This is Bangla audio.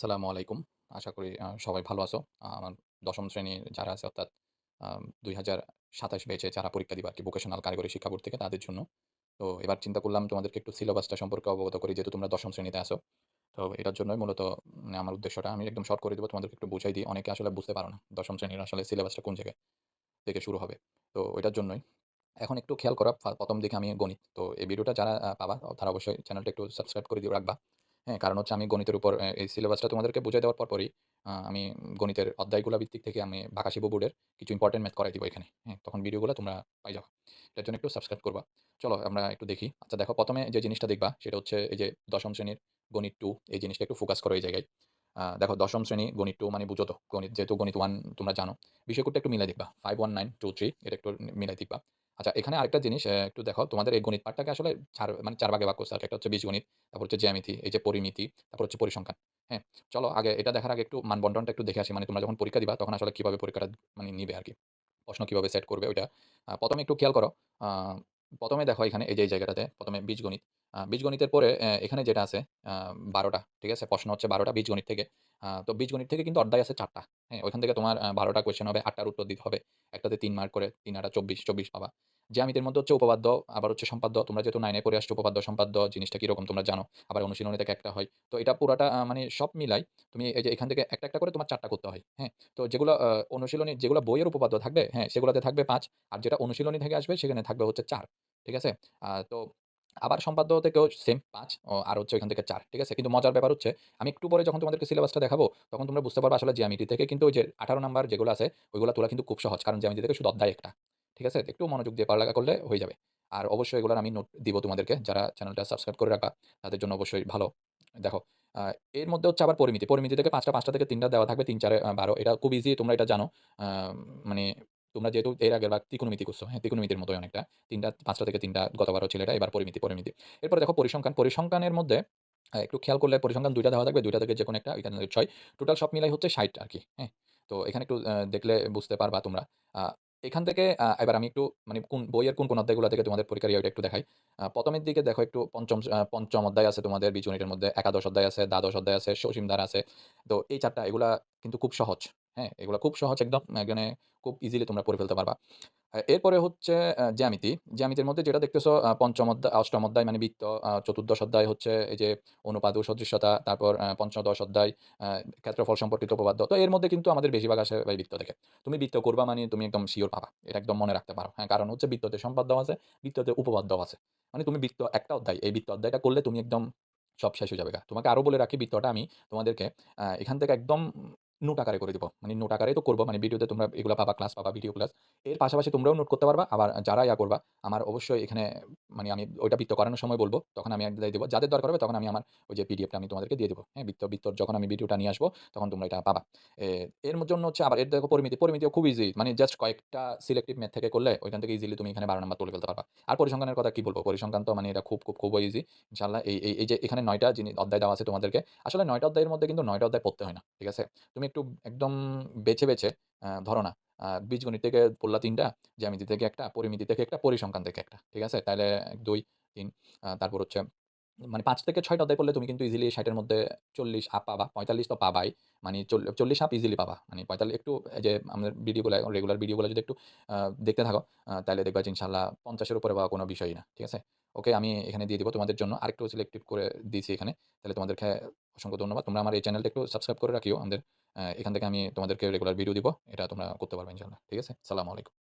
আসসালামু আলাইকুম। আশা করি সবাই ভালো আছো। আমার দশম শ্রেণির যারা আছে, অর্থাৎ দুই হাজার সাতাশ ব্যাচে যারা পরীক্ষা দিবে আরকি ভোকেশনাল কারিগরি শিক্ষা বোর্ড থেকে তাদের জন্য। তো এবার চিন্তা করলাম তোমাদেরকে একটু সিলেবাসটা সম্পর্কে অবগত করি, যেহেতু তোমরা ১ম শ্রেণীতে আসো তো এটার জন্যই মূলত আমার উদ্দেশ্যটা আমি একদম শর্ট করে দেবো, তোমাদেরকে একটু বুঝাই দিই। অনেকে আসলে বুঝতে পারো না। দশম শ্রেণির আসলে সিলেবাসটা কোন জায়গায় থেকে শুরু হবে। তো এটার জন্যই। এখন একটু খেয়াল করা প্রথম দিকে আমি গণিত। তো এই ভিডিওটা যারা পাবা, তারা অবশ্যই চ্যানেলটা একটু সাবস্ক্রাইব করে দিয়ে রাখবা। হ্যাঁ? কারণ হচ্ছে আমি গণিতের উপর এই সিলেবাসটা তোমাদেরকে বুঝাই দেওয়ার পরপরই আমি গণিতের অধ্যায়গুলা ভিত্তিক থেকে আমি বাঁকা শিবু বোর্ডের কিছু ইম্পোর্টেন্ট ম্যাথ করাই দিব এখানে। হ্যাঁ? তখন ভিডিওগুলো তোমরা পাই যাবা। এটার জন্য একটু সাবস্ক্রাইব করবা। চলো আমরা একটু দেখি। আচ্ছা দেখো, প্রথমে যে জিনিসটা দেখবা, সেটা হচ্ছে এই যে দশম শ্রেণির গণিত টু এই জিনিসটা একটু ফোকাস করো এই জায়গায়। দেখো, দশম শ্রেণি গণিত টু মানে বুঝো তো। গণিত, যেহেতু গণিত ওয়ান তোমরা জানো। বিষয় কোডটা একটু মিলাই দেখবা। 519223 এটা একটু মিলাই দেখবা। আচ্ছা এখানে আরেকটা জিনিস একটু দেখো তোমাদের এই গণিত পাঠটাকে আসলে চার মানে চার ভাগে ভাগ করছে আর একটা হচ্ছে বীজগণিত, তারপর হচ্ছে জ্যামিতি, এই যে পরিমিতি, তারপর হচ্ছে পরিসংখ্যান। হ্যাঁ? চলো আগে এটা দেখার আগে একটু মানবন্টনটা একটু দেখে আসি। মানে তোমরা যখন পরীক্ষা দিবা তখন আসলে কীভাবে পরীক্ষাটা মানে নিবে আর কি প্রশ্ন কীভাবে সেট করবে ওইটা। প্রথমে একটু খেয়াল করো। প্রথমে দেখো এখানে এই যে জায়গাটাতে ১ম এ বীজগণিত। বীজগণিতের পরে এখানে যেটা আছে আ ১২ টা। ঠিক আছে? প্রশ্ন হচ্ছে ১২ টা বীজগণিত থেকে। তো বীজগণিত থেকে কিন্তু অধ্যায় আছে ৪ টা। হ্যাঁ? ওইখান থেকে তোমার আ ১২ টা কোয়েশ্চেন হবে, ৮ টার উত্তর দিতে হবে। একটাতে ৩ মার্ক করে ৩ ৮ ২৪, ২৪ পাবা। জ্যামিতির মধ্যে হচ্ছে উপপাদ্য, আবার হচ্ছে সম্পাদ্য। তোমরা যেহেতু 9 এ পড়ে আসছো উপপাদ্য, সম্পাদ্য জিনিসটা কীরকম তোমরা জানো। আবার অনুশীলনী থেকে একটা হয়। তো এটা পুরাটা মানে সব মিলাই তুমি এই যে এখান থেকে একটা, একটা করে তোমার ৪ টা করতে হয়। হ্যাঁ? তো যেগুলো অনুশীলনী যেগুলো বইয়ের উপপাদ্য থাকবে, হ্যাঁ? সেগুলোতে থাকবে ৫ আর যেটা অনুশীলনী থেকে আসবে সেখানে থাকবে হচ্ছে ৪ ঠিক আছে? তো আবার সম্পাদ্য থেকেও সেম পাঁচ আর হচ্ছে ওইখান থেকে চার, ঠিক আছে? কিন্তু মজার ব্যাপার হচ্ছে, আমি একটু পরে যখন তোমাদেরকে সিলেবাসটা দেখাবো, তখন তোমরা বুঝতে পারবা আসলে জ্যামিতি থেকে কিন্তু ওই যে ১৮ নাম্বার যেগুলো আছে, ওইগুলো তোলা কিন্তু খুব সহজ। কারণ জ্যামিতি থেকে শুধু অধ্যায় একটা। ঠিক আছে? একটু মনোযোগ দিয়ে পড়ালেখা করলে হয়ে যাবে। আর অবশ্যই এগুলার আমি নোট দিব তোমাদেরকে। যারা চ্যানেলটা সাবস্ক্রাইব করে রাখা তাদের জন্য অবশ্যই ভালো। দেখো এর মধ্যে হচ্ছে আবার পরিমিতি। পরিমিতি থেকে পাঁচটা পাঁচটা থেকে ৩ টা দেওয়া থাকবে। ৩ ৪ এ আ ১২ এটা খুব ইজি তোমরা এটা জানো। মানে তোমরা যেহেতু এর আগেরবার ত্রিকোণমিতি করছ, হ্যাঁ? ত্রিকোণমিতির মতোই অনেকটা। তিনটা পাঁচটা থেকে 3 টা গতবারও ছিল এটা, এবার পরিমিতি, পরিমিতি। এরপর দেখো পরিসংখ্যান। পরিসংখ্যানের মধ্যে একটু খেয়াল করলে পরিসংখ্যান ২ টা দেওয়া থাকবে, ২ থেকে যে কোনো একটা এখানে ৬ টোটাল সব মিলাই হচ্ছে ষাট আর কি হ্যাঁ? তো এখানে একটু দেখলে বুঝতে পারবা তোমরা। এখান থেকে এবার আমি একটু মানে কোন বইয়ের কোন, কোন অধ্যায়গুলা থেকে তোমাদের পরীক্ষার ইয়েটা একটু দেখাই। প্রথমের দিকে দেখো একটু পঞ্চম পঞ্চম অধ্যায় আছে তোমাদের বীজগণিতের মধ্যে, একাদশ অধ্যায় আছে, দ্বাদশ অধ্যায় আছে, সসীমধারা আছে। তো এই ৪ টা এগুলা কিন্তু খুব সহজ। হ্যাঁ? এগুলো খুব সহজ একদম। এখানে খুব ইজিলি তোমরা পড়ে ফেলতে পারবা। এরপরে হচ্ছে জ্যামিতি। জ্যামিতির মধ্যে যেটা দেখতেছো পঞ্চম অধ্যায়, অষ্টম অধ্যায় মানে বৃত্ত, চতুর্দশ অধ্যায় হচ্ছে এই যে অনুপাত ও সদৃশ্যতা, তারপর পঞ্চদশ অধ্যায় ক্ষেত্রফল সম্পর্কিত উপপাদ্য। তো এর মধ্যে কিন্তু আমাদের বেশিরভাগ আসে ভাই বৃত্ত থেকে। তুমি বৃত্ত করবা মানে তুমি একদম শিওর পাবা। এটা একদম মনে রাখতে পারো। হ্যাঁ? কারণ হচ্ছে বৃত্ততে সম্পাদ্য আছে, বৃত্ততে উপপাদ্যও আছে। মানে তুমি বৃত্ত একটা অধ্যায়, এই বৃত্ত অধ্যায়টা করলে তুমি একদম সব শেষ হয়ে যাবেগা। তোমাকে আরও বলে রাখি বৃত্তটা আমি তোমাদেরকে এখান থেকে একদম নোট আকারে করে দিব। মানে নোট আকারেই তো করব মানে ভিডিওতে তোমরা এগুলো পাবা, ক্লাস পাবা, ভিডিও ক্লাস। এর পাশাপাশি তোমরাও নোট করতে পারবা। আবার যারা ইয়া করবা, আমার অবশ্যই এখানে মানে আমি ওইটা বৃত্ত করানোর সময় বলব তখন আমি একদাই দিব। যাদের দরকার হবে তখন আমি আমার ওই যে পিডিএফটা আমি তোমাদেরকে দিয়ে দেবো হ্যাঁ? বৃত্ত, বৃত্তর যখন আমি ভিডিওটা নিয়ে আসব তখন তোমরা এটা পাবা। এর জন্য হচ্ছে আবার এর দেখো পরিমিতি। পরিমিতিও খুব ইজি। মানে জাস্ট কয়েকটা সিলেক্টিভ ম্যাথ থেকে করলে ওইখান থেকে ইজিলি তুমি এখানে ১২ নাম্বার তুলে ফেলতে পারবা। আর পরিসংখ্যানের কথা কি বলব পরিসংখ্যান তো মানে এটা খুব, খুব, খুবই ইজি। ইনশাআল্লাহ এই, এই, এই যে এখানে নয়টা জিনিস অধ্যায় দেওয়া আছে তোমাদেরকে। আসলে নয়টা অধ্যায়ের মধ্যে কিন্তু নয়টা অধ্যায় পড়তে হয় না। ঠিক আছে? তুমি একটু একদম বেছে, বেছে ধরো না বীজগণিত থেকে পড়লা ৩ টা, জ্যামিতি থেকে ১ টা, পরিমিতি থেকে একটা পরিসংখ্যান থেকে একটা ঠিক আছে? তাহলে ২, ৩ আ তারপর হচ্ছে মানে পাঁচ থেকে ৬ টা অধ্যায় পড়লে তুমি কিন্তু ইজিলি ষাটের মধ্যে ৪০ আপ পাবা। ৪৫ তো পাবাই। মানে চল ৪০ আপ ইজিলি পাবা। মানে ৪৫ একটু যে আমাদের ভিডিওগুলা রেগুলার ভিডিওগুলা যদি একটু দেখতে থাকো তাহলে দেখবা যে ইনশাআল্লাহ ৫০ এর উপরে পাওয়া কোনো বিষয়ই না। ঠিক আছে? ওকে, আমি এখানে দিয়ে দিব তোমাদের জন্য। আরেকটু সিলেক্টিভ করে দিয়েছি এখানে। তাহলে তোমাদেরকে অসংখ্য ধন্যবাদ। তোমরা আমার এই চ্যানেলটা একটু সাবস্ক্রাইব করে রাখিও। আমাদের এখান থেকে আমি তোমাদেরকে রেগুলার ভিডিও দিব। এটা তোমরা করতে পারবে ইনশাল্লাহ ঠিক আছে? সালামু আলাইকুম।